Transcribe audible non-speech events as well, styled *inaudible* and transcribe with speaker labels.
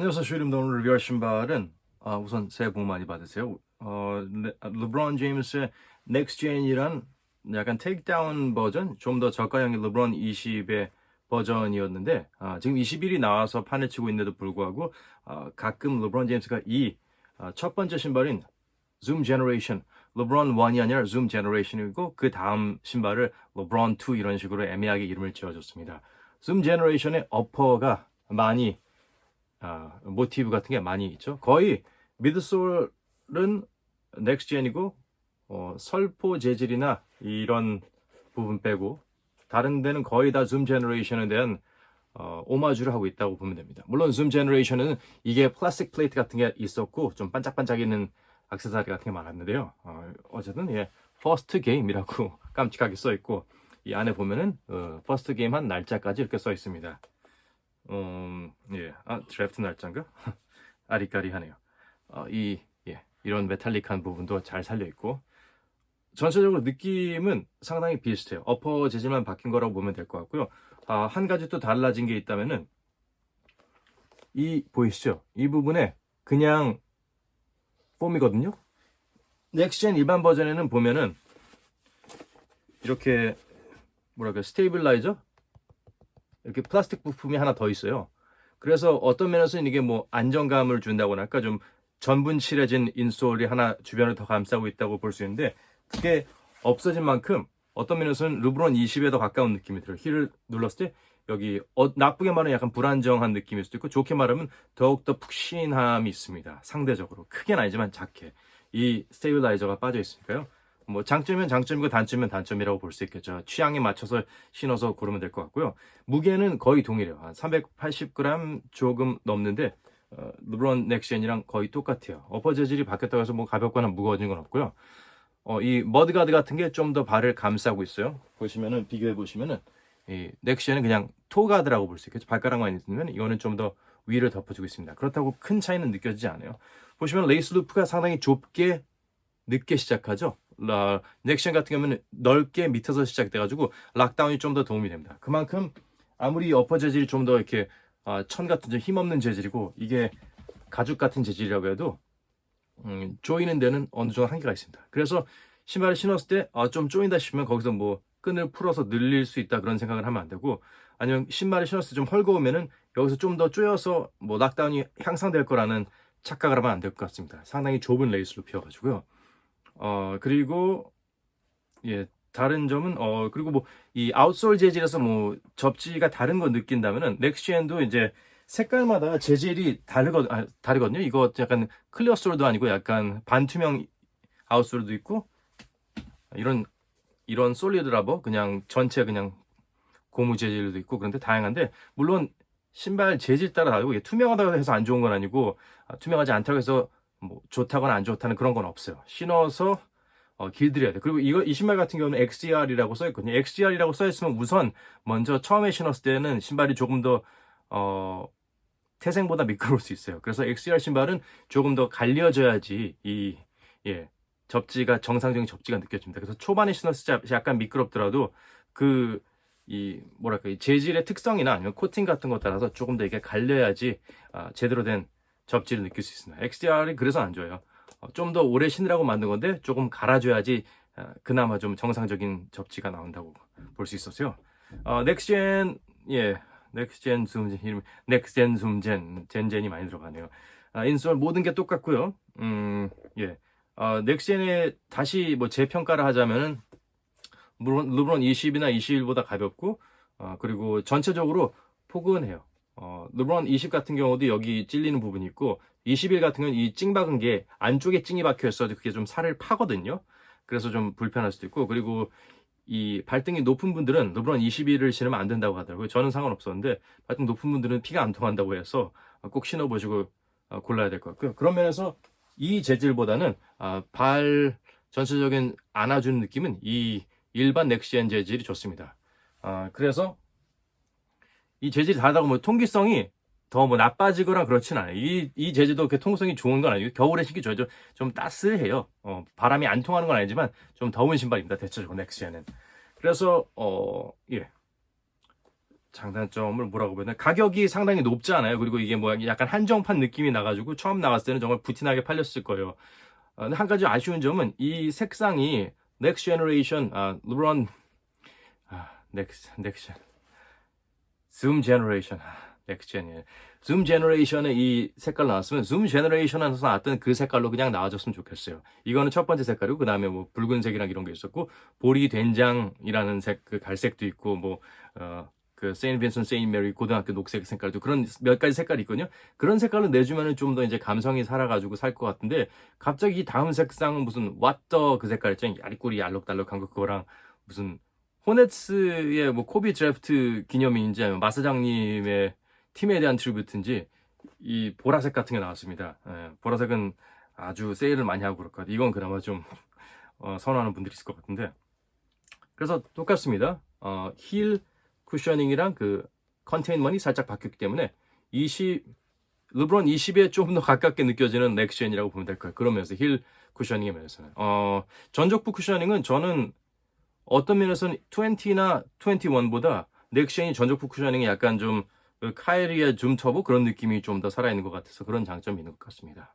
Speaker 1: 안녕하세요. 슈이름도 오늘 리뷰할 신발은 아, 우선 새해 복 많이 받으세요. 어, 레, 르브론 제임스의 Gen이란 약간 테이크다운 버전, 좀 더 저가형의 르브론 20의 버전이었는데 아, 지금 21이 나와서 판을 치고 있는데도 불구하고 아, 가끔 르브론 제임스가 이 아, 첫 번째 신발인 Zoom Generation, 르브론 1이 아니라 Zoom Generation이고 그 다음 신발을 르브론 2 이런 식으로 애매하게 이름을 지어줬습니다. Zoom Generation의 어퍼가 많이 아, 모티브 같은 게 많이 있죠. 거의 미드솔은 넥스젠이고 어, 설포 재질이나 이런 부분 빼고 다른 데는 거의 다 줌 제너레이션에 대한 어, 오마주를 하고 있다고 보면 됩니다. 물론 줌 제너레이션은 이게 플라스틱 플레이트 같은 게 있었고 좀 반짝반짝이는 액세서리 같은 게 많았는데요. 어, 어쨌든 예, 퍼스트 게임이라고 *laughs* 깜찍하게 써 있고 이 안에 보면은 어, 퍼스트 게임 한 날짜까지 이렇게 써 있습니다. 음, 예. 아, 드래프트 날짜인가? *laughs* 아리까리하네요. 어, 이, 예. 이런 메탈릭한 부분도 잘 살려 있고, 전체적으로 느낌은 상당히 비슷해요. 어퍼 재질만 바뀐 거라고 보면 될 것 같고요. 아, 한 가지 또 달라진 게 있다면은, 이, 보이시죠? 이 부분에 그냥 폼이거든요? 넥스젠 일반 버전에는 보면은, 이렇게, 뭐랄까, 스테이블라이저? 이렇게 플라스틱 부품이 하나 더 있어요. 그래서 어떤 면에서는 이게 뭐 안정감을 준다고나 할까 좀 전분 칠해진 인솔이 하나 주변을 더 감싸고 있다고 볼 수 있는데 그게 없어진 만큼 어떤 면에서는 르브론 20에 더 가까운 느낌이 들어요. 힐을 눌렀을 때 여기 어, 나쁘게 말하면 약간 불안정한 느낌일 수도 있고 좋게 말하면 더욱더 푹신함이 있습니다. 상대적으로 크게는 아니지만 작게 이 스테빌라이저가 빠져 있으니까요. 뭐 장점이면 장점이고 단점이면 단점이라고 볼 수 있겠죠. 취향에 맞춰서 신어서 고르면 될 것 같고요. 무게는 거의 동일해요. 한 380g 조금 넘는데 어, 르브론 넥션이랑 거의 똑같아요. 어퍼 재질이 바뀌었다고 해서 뭐 가볍거나 무거워진 건 없고요. 어, 이 머드가드 같은 게 좀 더 발을 감싸고 있어요. 보시면은 비교해 보시면은 이 넥션은 그냥 토가드라고 볼 수 있겠죠. 발가락만 있으면 이거는 좀 더 위를 덮어주고 있습니다. 그렇다고 큰 차이는 느껴지지 않아요. 보시면 레이스 루프가 상당히 좁게 늦게 시작하죠. 라, 넥션 같은 경우는 넓게 밑에서 시작돼가지고 락다운이 좀 더 도움이 됩니다. 그만큼 아무리 어퍼 재질이 좀 더 이렇게 아, 천 같은 좀 힘없는 재질이고 이게 가죽 같은 재질이라고 해도 음, 조이는 데는 어느 정도 한계가 있습니다. 그래서 신발을 신었을 때 아, 좀 조인다 싶으면 거기서 뭐 끈을 풀어서 늘릴 수 있다 그런 생각을 하면 안 되고 아니면 신발을 신었을 때 좀 헐거우면은 여기서 좀 더 조여서 뭐 락다운이 향상될 거라는 착각을 하면 안 될 것 같습니다. 상당히 좁은 레이스 루피여가지고요. 어, 그리고, 예, 다른 점은, 어, 그리고 뭐, 이 아웃솔 재질에서 뭐, 접지가 다른 거 느낀다면은, 넥스젠도 이제 색깔마다 재질이 다르거, 아, 다르거든요. 이거 약간 클리어 솔도 아니고 약간 반투명 아웃솔도 있고, 이런, 이런 솔리드 라버, 그냥 전체 그냥 고무 재질도 있고, 그런데 다양한데, 물론 신발 재질 따라 다르고, 이게 투명하다고 해서 안 좋은 건 아니고, 아, 투명하지 않다고 해서 뭐 좋다거나 안 좋다는 그런 건 없어요. 신어서 어, 길들여야 돼. 그리고 이거 이 신발 같은 경우는 XDR이라고 써 있거든요. XDR이라고 써 있으면 우선 먼저 처음에 신었을 때는 신발이 조금 더 어, 태생보다 미끄러울 수 있어요. 그래서 XDR 신발은 조금 더 갈려져야지 이 예, 접지가 정상적인 접지가 느껴집니다. 그래서 초반에 신었을 때 약간 미끄럽더라도 그 이 뭐랄까 이 재질의 특성이나 아니면 코팅 같은 것 따라서 조금 더 이게 갈려야지 아, 제대로 된 접지를 느낄 수 있습니다. XDR이 그래서 안 좋아요. 어, 좀더 오래 신으라고 만든 건데 조금 갈아줘야지 어, 그나마 좀 정상적인 접지가 나온다고 볼 수 있었어요. 어, 넥스젠 예 넥스젠 줌젠 이름 넥스젠 줌젠 젠젠이 많이 들어가네요. 아, 인솔 모든 게 똑같고요. 음, 예. 어, 넥스젠에 다시 뭐 재평가를 하자면은 물론 르브론 20이나 21보다 가볍고 어, 그리고 전체적으로 포근해요. 어, 르브론 20 같은 경우도 여기 찔리는 부분이 있고 21 같은 경우는 이 찡박은 게 안쪽에 찡이 박혀 있어도 그게 좀 살을 파거든요. 그래서 좀 불편할 수도 있고 그리고 이 발등이 높은 분들은 르브론 21을 신으면 안 된다고 하더라고요. 저는 상관없었는데 발등 높은 분들은 피가 안 통한다고 해서 꼭 신어보시고 어, 골라야 될 것 같고요. 그런 면에서 이 재질보다는 아, 발 전체적인 안아주는 느낌은 이 일반 넥시엔 재질이 좋습니다. 아, 그래서 이 재질이 다르다고 뭐 통기성이 더 뭐 나빠지거나 그렇진 않아요. 이, 이 재질도 그 통성이 좋은 건 아니고 겨울에 신기 좋아요. 좀, 좀 따스해요. 어, 바람이 안 통하는 건 아니지만 좀 더운 신발입니다. 대체적으로 넥시에는. 그래서 어, 예. 장단점을 뭐라고 되나 가격이 상당히 높지 않아요. 그리고 이게 뭐 약간 한정판 느낌이 나가지고 처음 나왔을 때는 정말 부티나게 팔렸을 거예요. 어, 한 가지 아쉬운 점은 이 색상이 넥스 제너레이션 아 르브론 아 넥스 넥스 줌 제너레이션 넥스 제니 줌 제너레이션의 이 색깔 나왔으면 줌 제너레이션에서 나왔던 그 색깔로 그냥 나와줬으면 좋겠어요. 이거는 첫 번째 색깔이고 그 다음에 뭐 붉은색이랑 이런 게 있었고 보리 된장이라는 색 그 갈색도 있고 뭐어그 세인 빈슨 세인 메리 고등학교 녹색 색깔도 그런 몇 가지 색깔이 있거든요. 그런 색깔로 내주면은 좀 더 이제 감성이 살아가지고 살 것 같은데 갑자기 이 다음 색상은 무슨 왓더 그 색깔 있잖아요. 야리꾸리 알록달록한 거 그거랑 무슨 호넷스의 뭐 코비 드래프트 기념인지 마사장님의 팀에 대한 트리뷰트인지 이 보라색 같은 게 나왔습니다. 예, 보라색은 아주 세일을 많이 하고 그럴 것 같아요. 이건 그나마 좀 어, 선호하는 분들이 있을 것 같은데 그래서 똑같습니다. 어, 힐 쿠셔닝이랑 그 컨테인먼이 살짝 바뀌었기 때문에 20 르브론 20에 좀더 가깝게 느껴지는 넥션이라고 보면 될 거예요. 그러면서 힐 쿠셔닝의 면에서는 어, 전족부 쿠셔닝은 저는 어떤 면에서는 20나 21보다 넥션이 전족부 쿠셔닝이 약간 좀 그 카이리의 줌 터보 그런 느낌이 좀 더 살아있는 것 같아서 그런 장점이 있는 것 같습니다.